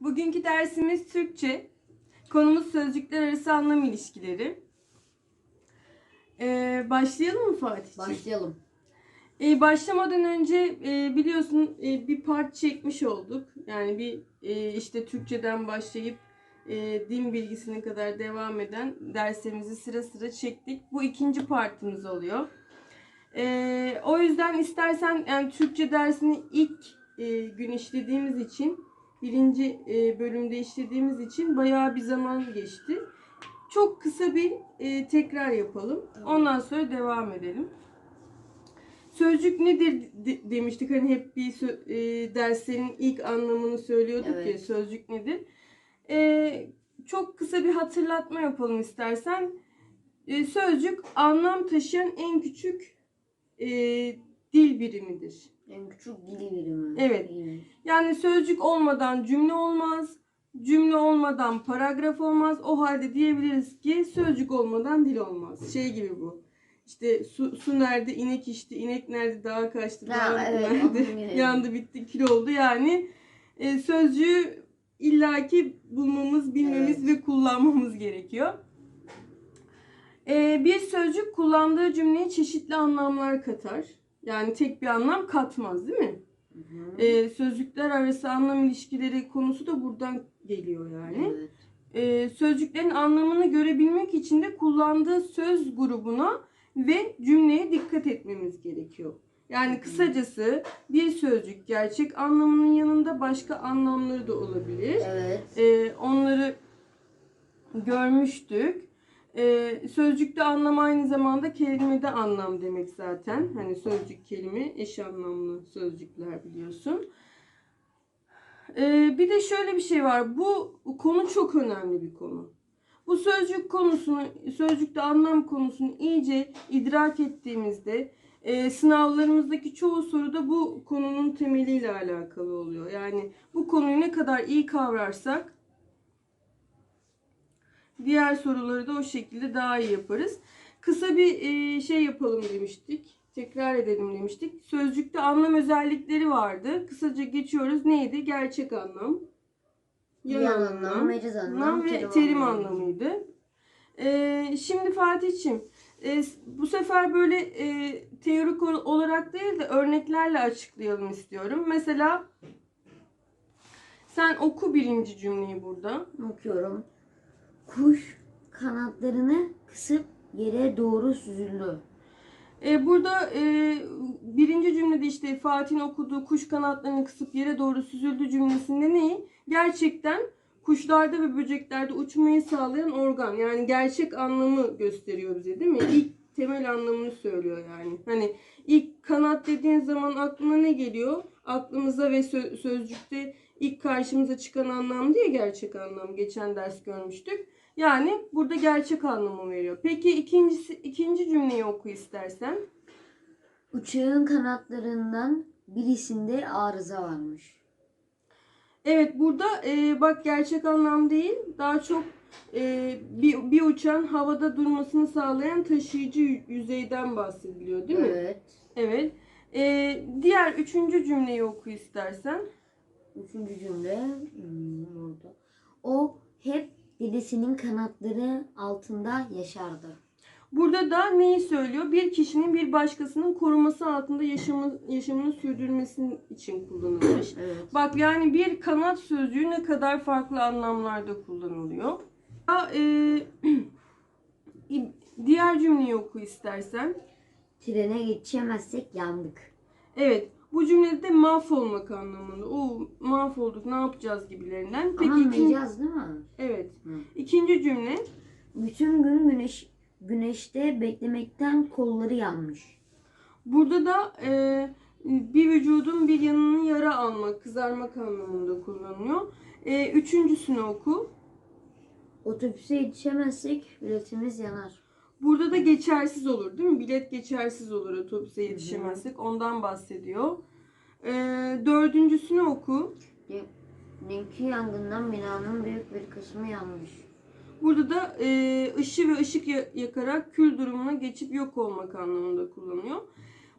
Bugünkü dersimiz Türkçe. Konumuz sözcükler arası anlam ilişkileri. Ee, başlayalım mı Fatih'ciğim? Başlayalım. Ee, başlamadan önce e, biliyorsun e, bir part çekmiş olduk. Yani bir e, işte Türkçeden başlayıp e, din bilgisine kadar devam eden derslerimizi sıra sıra çektik. Bu ikinci partımız oluyor. E, o yüzden istersen yani Türkçe dersini ilk e, gün işlediğimiz için birinci e, bölümde işlediğimiz için bayağı bir zaman geçti. Çok kısa bir e, tekrar yapalım. Ondan sonra devam edelim. Sözcük nedir de- demiştik hani hep bir e, derslerin ilk anlamını söylüyorduk Evet. ya sözcük nedir? Çok kısa bir hatırlatma yapalım istersen. Sözcük anlam taşıyan en küçük e, dil birimidir. En küçük dil birimi. Evet. Yani sözcük olmadan cümle olmaz. Cümle olmadan paragraf olmaz. O halde diyebiliriz ki sözcük olmadan dil olmaz. Şey gibi bu. İşte su, su nerede inek içti, inek nerede dağa kaçtı, Ha, dağ evet, nerede yandı bitti kül oldu. Yani e, sözcüğü illaki bulmamız, bilmemiz ve kullanmamız gerekiyor. E, bir sözcük kullandığı cümleye çeşitli anlamlar katar. Yani tek bir anlam katmaz değil mi? Hı hı. Ee, sözcükler arası anlam ilişkileri konusu da buradan geliyor yani. Evet. Ee, sözcüklerin anlamını görebilmek için de kullandığı söz grubuna ve cümleye dikkat etmemiz gerekiyor. Yani kısacası bir sözcük gerçek anlamının yanında başka anlamları da olabilir. Evet. Ee, onları görmüştük. Ee, sözcükte anlam aynı zamanda kelimede anlam demek zaten. Hani sözcük kelime eş anlamlı sözcükler biliyorsun. Ee, bir de şöyle bir şey var. Bu konu çok önemli bir konu. Bu sözcük konusunu, sözcükte anlam konusunu iyice idrak ettiğimizde e, sınavlarımızdaki çoğu soruda bu konunun temeliyle alakalı oluyor. Yani bu konuyu ne kadar iyi kavrarsak diğer soruları da o şekilde daha iyi yaparız. Kısa bir e, şey yapalım demiştik. Tekrar edelim demiştik. Sözcükte anlam özellikleri vardı. Kısaca geçiyoruz. Neydi? Gerçek anlam, yan, Yan anlam, anlam, mecaz anlam, anlam ve terim anlamı. anlamıydı. E, şimdi Fatih'ciğim e, bu sefer böyle e, teorik ol- olarak değil de örneklerle açıklayalım istiyorum. Mesela sen oku birinci cümleyi burada. Okuyorum. Kuş kanatlarını kısıp yere doğru süzüldü. E, burada e, birinci cümlede işte Fatih'in okuduğu kuş kanatlarını kısıp yere doğru süzüldü cümlesinde ne? Gerçekten kuşlarda ve böceklerde uçmayı sağlayan organ. Yani gerçek anlamı gösteriyor bize değil mi? İlk temel anlamını söylüyor yani. Hani ilk kanat dediğin zaman aklına ne geliyor? Aklımıza ve sö- sözcükte ilk karşımıza çıkan anlam diye gerçek anlam. Geçen ders görmüştük. Yani burada gerçek anlamı veriyor. Peki ikincisi ikinci cümleyi oku istersen. Uçağın kanatlarından birisinde arıza varmış. Evet burada e, bak gerçek anlam değil daha çok e, bir, bir uçağın havada durmasını sağlayan taşıyıcı yü- yüzeyden bahsediliyor değil mi? Evet. Evet. E, diğer üçüncü cümleyi oku istersen. Üçüncü cümle hmm, orada. O hep dedesinin kanatları altında yaşardı. Burada da neyi söylüyor? Bir kişinin bir başkasının koruması altında yaşamı, yaşamını sürdürmesi için kullanılmış. Evet. Bak yani bir kanat sözcüğü ne kadar farklı anlamlarda kullanılıyor. Ya, e, diğer cümleyi oku istersen. Trene geçemezsek yandık. Evet bu cümlede de mahvolmak anlamında. O mahvolduk ne yapacağız gibilerinden. Peki ikinci, değil mi? evet. Hı. İkinci cümle. Bütün gün güneş güneşte beklemekten kolları yanmış. Burada da e, bir vücudun bir yanını yara almak, kızarmak anlamında kullanılıyor. E, üçüncüsünü oku. Otobüse yetişemezsek biletimiz yanar. Burada da geçersiz olur değil mi? Bilet geçersiz olur otobüse yetişemezsek. Ondan bahsediyor. Ee, dördüncüsünü oku. Dünkü yangından binanın büyük bir kısmı yanmış. Burada da e, ışı ve ışık ya- yakarak kül durumuna geçip yok olmak anlamında kullanıyor.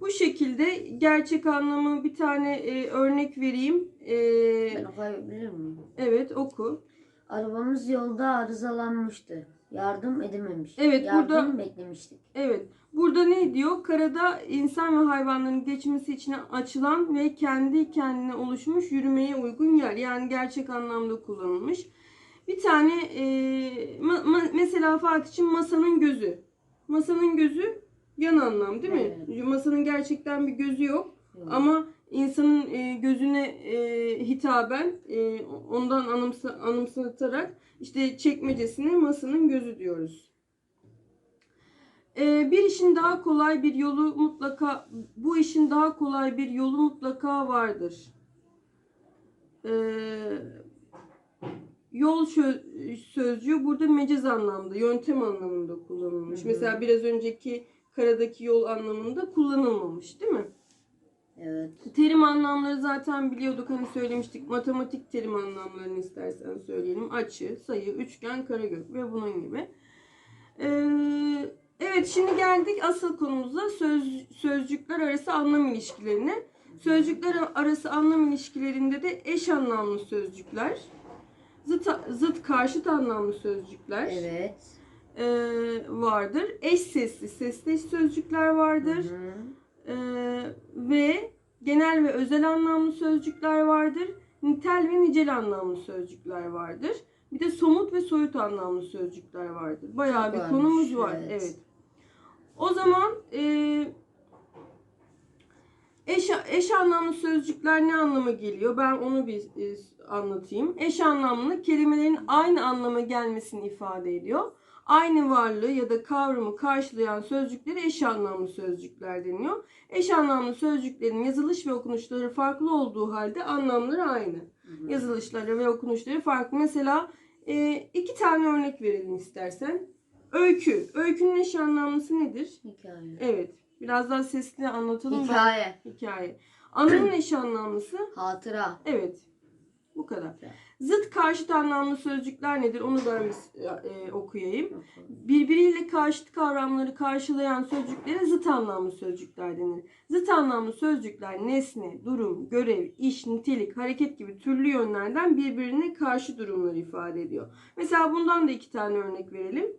Bu şekilde gerçek anlamı bir tane e, örnek vereyim. E, Ben okuyabilir miyim? evet oku. Arabamız yolda arızalanmıştı. Yardım edememiş. Evet, Yardım burada- beklemiştik. Evet. Burada ne diyor? Karada insan ve hayvanların geçmesi için açılan ve kendi kendine oluşmuş yürümeye uygun yer. Yani gerçek anlamda kullanılmış. Bir tane e, ma- ma- mesela Fatih için masanın gözü. Masanın gözü yan anlam değil mi? Evet. Masanın gerçekten bir gözü yok. Yok. Ama insanın e, gözüne e, hitaben e, ondan anımsa, anımsatarak işte çekmecesine masanın gözü diyoruz. E, bir işin daha kolay bir yolu mutlaka bu işin daha kolay bir yolu mutlaka vardır. E, yol sözcüğü burada mecaz anlamda, yöntem anlamında kullanılmış. Hı hı. Mesela biraz önceki karadaki yol anlamında kullanılmamış, değil mi? Evet. Terim anlamları zaten biliyorduk hani söylemiştik. Matematik terim anlamlarını istersen söyleyelim. Açı, sayı, üçgen, karegök ve bunun gibi. Ee, evet şimdi geldik asıl konumuza söz, sözcükler arası anlam ilişkilerine. Sözcükler arası anlam ilişkilerinde de eş anlamlı sözcükler, zıt, zıt karşıt anlamlı sözcükler Evet. ee, vardır. Eş sesli, sesleş sözcükler vardır. Hı hı. Ee, ve genel ve özel anlamlı sözcükler vardır. Nitel ve nicel anlamlı sözcükler vardır. Bir de somut ve soyut anlamlı sözcükler vardır. Bayağı Çok bir varmış, konumuz var. evet. Evet. O zaman e, eş, eş anlamlı sözcükler ne anlama geliyor? Ben onu bir e, anlatayım. Eş anlamlı kelimelerin aynı anlama gelmesini ifade ediyor. Aynı varlığı ya da kavramı karşılayan sözcüklere eş anlamlı sözcükler deniyor. Eş anlamlı sözcüklerin yazılış ve okunuşları farklı olduğu halde anlamları aynı. Hı hı. Yazılışları ve okunuşları farklı. Mesela e, iki tane örnek verelim istersen. Öykü. Öykünün eş anlamlısı nedir? Hikaye. Evet. Biraz daha sesli anlatalım. Hikaye. Ben. Hikaye. Anının eş anlamlısı? Hatıra. Evet. Bu kadar. Güzel. Zıt karşıt anlamlı sözcükler nedir? Onu da bir, e, okuyayım. Oku. Birbiriyle karşıt kavramları karşılayan sözcüklere zıt anlamlı sözcükler denir. Zıt anlamlı sözcükler nesne, durum, görev, iş, nitelik, hareket gibi türlü yönlerden birbirine karşı durumları ifade ediyor. Mesela bundan da iki tane örnek verelim.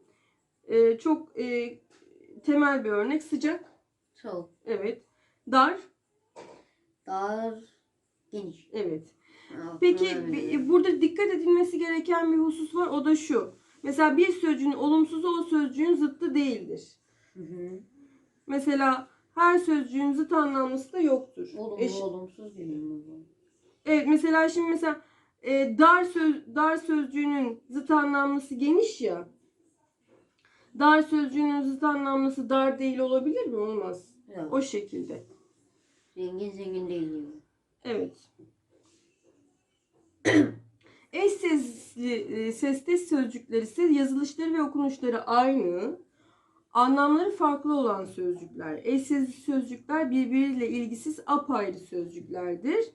Ee, çok e, temel bir örnek. Sıcak, Soğuk. evet. Dar, Dar. Geniş. evet. Peki bi- burada dikkat edilmesi gereken bir husus var. O da şu. Mesela bir sözcüğün olumsuzu o sözcüğün zıttı değildir. Hı hı. Mesela her sözcüğün zıt anlamlısı da yoktur. Olumlu Eş- olumsuz mu bu? evet mesela şimdi mesela e, dar söz dar sözcüğünün zıt anlamlısı geniş ya. Dar sözcüğünün zıt anlamlısı dar değil olabilir mi? Olmaz. Yok. O şekilde. Zengin zengin değil diyor. Evet. Eş sesli, e, sesli sözcükler ise yazılışları ve okunuşları aynı, anlamları farklı olan sözcükler. Eş sesli sözcükler birbiriyle ilgisiz apayrı sözcüklerdir.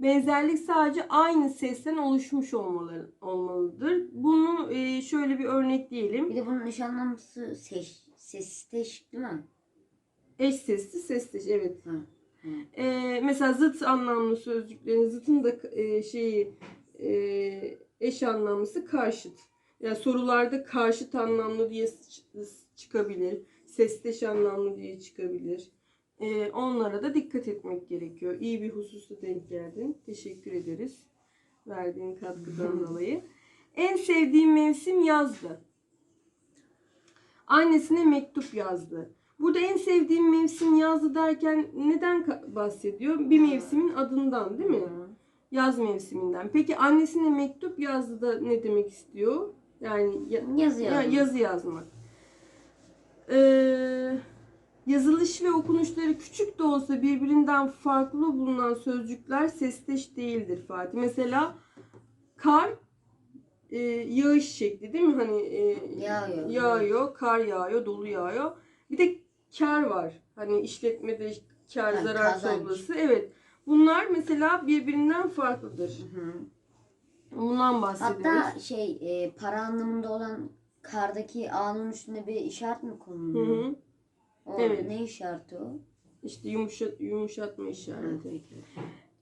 Benzerlik sadece aynı sesten oluşmuş olmaları, olmalıdır. Bunu e, şöyle bir örnekleyelim. Bir de bunun eş anlamlısı ses, sesteş değil mi? Eş sesli, sesli, evet. Hı. Ee, mesela zıt anlamlı sözcüklerin zıtın da e, şeyi e, eş anlamlısı karşıt. Yani sorularda karşıt anlamlı diye çıkabilir. Sesteş anlamlı diye çıkabilir. Ee, onlara da dikkat etmek gerekiyor. İyi bir hususa denk geldin. Teşekkür ederiz. Verdiğin katkıdan dolayı. En sevdiğim mevsim yazdı. Annesine mektup yazdı. Burada en sevdiğim mevsim yazdı derken neden bahsediyor? Bir mevsimin adından değil mi? Yaz mevsiminden. Peki annesine mektup yazdı da ne demek istiyor? Yani ya- Yazı ya- yazmak. yazı yazmak. Ee, yazılış ve okunuşları küçük de olsa birbirinden farklı bulunan sözcükler sesteş değildir Fatih. Mesela kar e, yağış şekli değil mi? Hani e, Yağıyor. yağıyor, kar yağıyor, dolu yağıyor. Bir de kar var. Hani işletmede kar Ha, zarar kazanç. Evet. Bunlar mesela birbirinden farklıdır. Hı hı. Bundan bahsediyoruz. Hatta şey e, para anlamında olan kardaki A'nın üstünde bir işaret mi Hı konuluyor? hı. O Evet. ne işareti o? işte yumuşa, yumuşatma işareti. peki.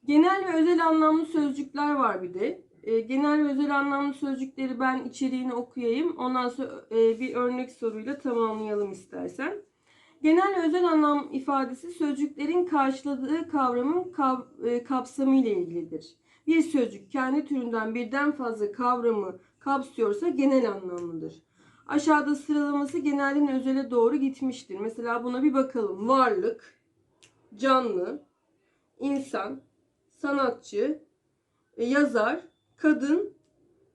Genel ve özel anlamlı sözcükler var bir de. E, genel ve özel anlamlı sözcükleri ben içeriğini okuyayım. Ondan sonra e, bir örnek soruyla tamamlayalım istersen. Genel ve özel anlam ifadesi sözcüklerin karşıladığı kavramın kav- e, kapsamı ile ilgilidir. Bir sözcük kendi türünden birden fazla kavramı kapsıyorsa genel anlamlıdır. Aşağıda sıralaması genelden özele doğru gitmiştir. Mesela buna bir bakalım. Varlık, canlı, insan, sanatçı, e, yazar, kadın,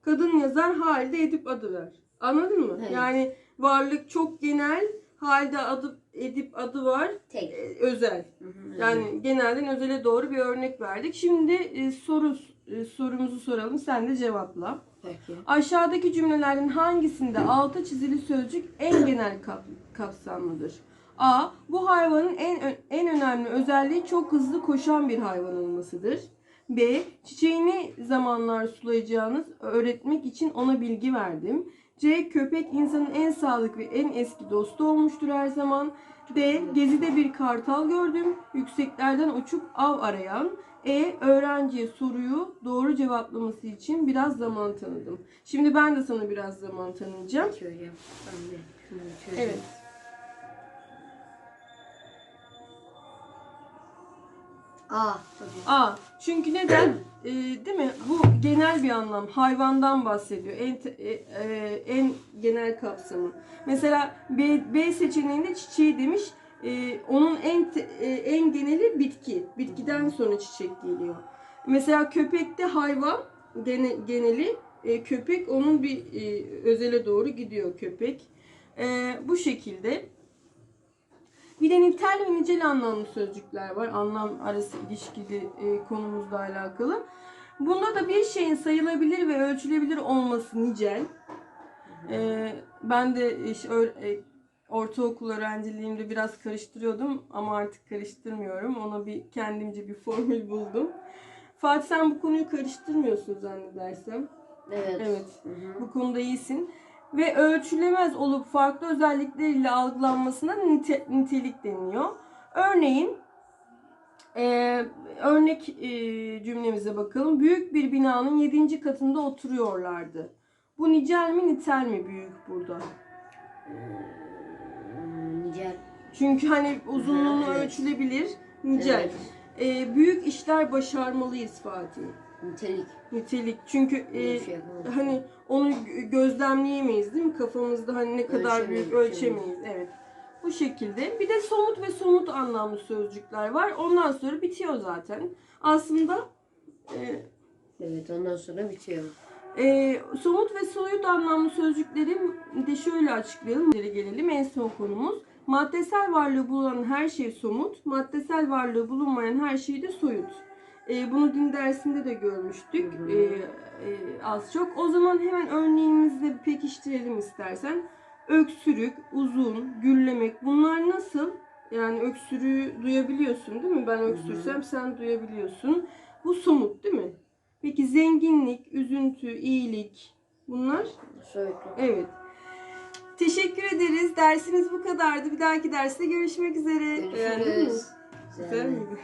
kadın yazar halde edip adı ver. Anladın mı? Evet. Yani varlık çok genel, halde adı edip adı var, Tek. e, özel. Hı hı, Yani genelden özele doğru bir örnek verdik. Şimdi e, soru e, sorumuzu soralım. Sen de cevapla. Peki. Aşağıdaki cümlelerden hangisinde altı çizili sözcük en genel kap- kapsamlıdır? A. Bu hayvanın en en önemli özelliği çok hızlı koşan bir hayvan olmasıdır. B. Çiçeğini zamanlar sulayacağınız öğretmek için ona bilgi verdim. C. Köpek insanın en sadık ve en eski dostu olmuştur her zaman. D. Gezide bir kartal gördüm. Yükseklerden uçup av arayan. E. Öğrenciye soruyu doğru cevaplaması için biraz zaman tanıdım. Şimdi ben de sana biraz zaman tanıyacağım. Ben de. Evet. A. A. Çünkü neden? Ee, değil mi? Bu genel bir anlam. Hayvandan bahsediyor. En e, e, en genel kapsamı. Mesela B, B seçeneğinde çiçeği demiş. Ee, onun en e, en geneli bitki. Bitkiden sonra çiçek geliyor. Mesela köpekte hayvan gene, geneli e, köpek onun bir e, özele doğru gidiyor köpek. E, bu şekilde. Bir de nitel ve nicel anlamlı sözcükler var. Anlam arası ilişkili e, konumuzla alakalı. Bunda da bir şeyin sayılabilir ve ölçülebilir olması nicel. E, ben de işte, e, ortaokul öğrenciliğimde biraz karıştırıyordum ama artık karıştırmıyorum. Ona bir kendimce bir formül buldum. Fatih sen bu konuyu karıştırmıyorsun zannedersem. Evet. Evet. Hı hı. Bu konuda iyisin. Ve ölçülemez olup farklı özellikleriyle algılanmasına nite- nitelik deniliyor. Örneğin e, örnek e, cümlemize bakalım. Büyük bir binanın 7. katında oturuyorlardı. Bu nicel mi nitel mi büyük burada? Hmm, Nicel. Çünkü hani uzunluğunu evet. ölçülebilir. Nicel. Evet. E, büyük işler başarmalıyız Fatih. Nitelik. Nitelik. Çünkü e, şey hani onu gö- gözlemleyemeyiz değil mi? Kafamızda hani ne kadar Ölçemeyiz, büyük ölçemeyiz. ölçemeyiz. Evet. Bu şekilde. Bir de somut ve somut anlamlı sözcükler var. Ondan sonra bitiyor zaten. Aslında e, Evet ondan sonra bitiyor. e, somut ve soyut anlamlı sözcükleri de şöyle açıklayalım. Gelelim en son konumuz. Maddesel varlığı bulunan her şey somut, maddesel varlığı bulunmayan her şey de soyut. E, bunu din dersinde de görmüştük Hı hı. e, e, az çok. O zaman hemen örneğimizle pekiştirelim istersen. Öksürük, uzun, güllemek bunlar nasıl? Yani öksürüğü duyabiliyorsun değil mi? Ben öksürsem sen duyabiliyorsun. Bu somut değil mi? Peki zenginlik, üzüntü, iyilik bunlar? Soyutluk. Evet. Teşekkür ederiz. Dersimiz bu kadardı. Bir dahaki derste görüşmek üzere. Beğendin mi? Görüşürüz. Güzel miydi?